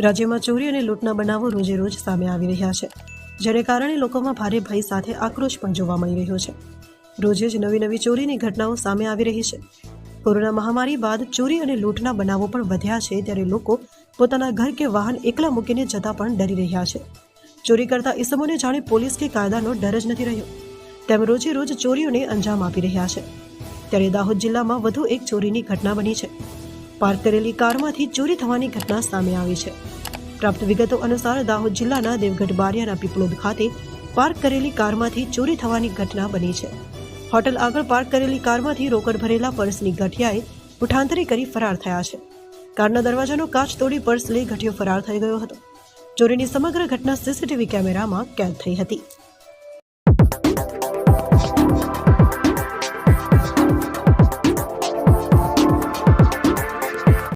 રાજ્યમાં ચોરી અને લૂંટના બનાવો રોજે રોજ સામે આવી રહ્યા છે. જેને કારણે લોકોમાં ભારે ભય સાથે આક્રોશ પણ જોવા મળી રહ્યો છે. રોજે જ નવી નવી ચોરીની ઘટનાઓ સામે આવી રહી છે. કોરોના મહામારી બાદ ચોરી અને લૂંટના બનાવો પણ વધ્યા છે ત્યારે લોકો પોતાના ઘર કે વાહન એકલા મૂકીને જતા પણ ડરી રહ્યા છે. ચોરી કરતા ઇસમોને જાણે પોલીસ કે કાયદાનો ડર જ નથી રહ્યો. તેમ રોજે રોજ ચોરીઓને અંજામ આપી રહ્યા છે. ત્યારે દાહોદ જિલ્લામાં વધુ એક ચોરીની ઘટના બની છે. પાર્ક કરેલી કારમાંથી ચોરી થવાની ઘટના સામે આવી છે. પ્રાપ્ત વિગતો અનુસાર દાહોદ જિલ્લાના દેવગઢ બારિયાના પીપળોદ ખાતે પાર્ક કરેલી કારમાંથી ચોરી થવાની ઘટના બની છે. હોટલ આગળ પાર્ક કરેલી કારમાંથી રોકડ ભરેલા પર્સની ગઠિયાએ ઉઠાંતરી કરી ફરાર થયા છે. કારના દરવાજાનો કાચ તોડી પર્સ લઈ ગઠિયો ફરાર થઈ ગયો હતો. ચોરીની સમગ્ર ઘટના સીસીટીવી કેમેરામાં કેદ થઈ હતી.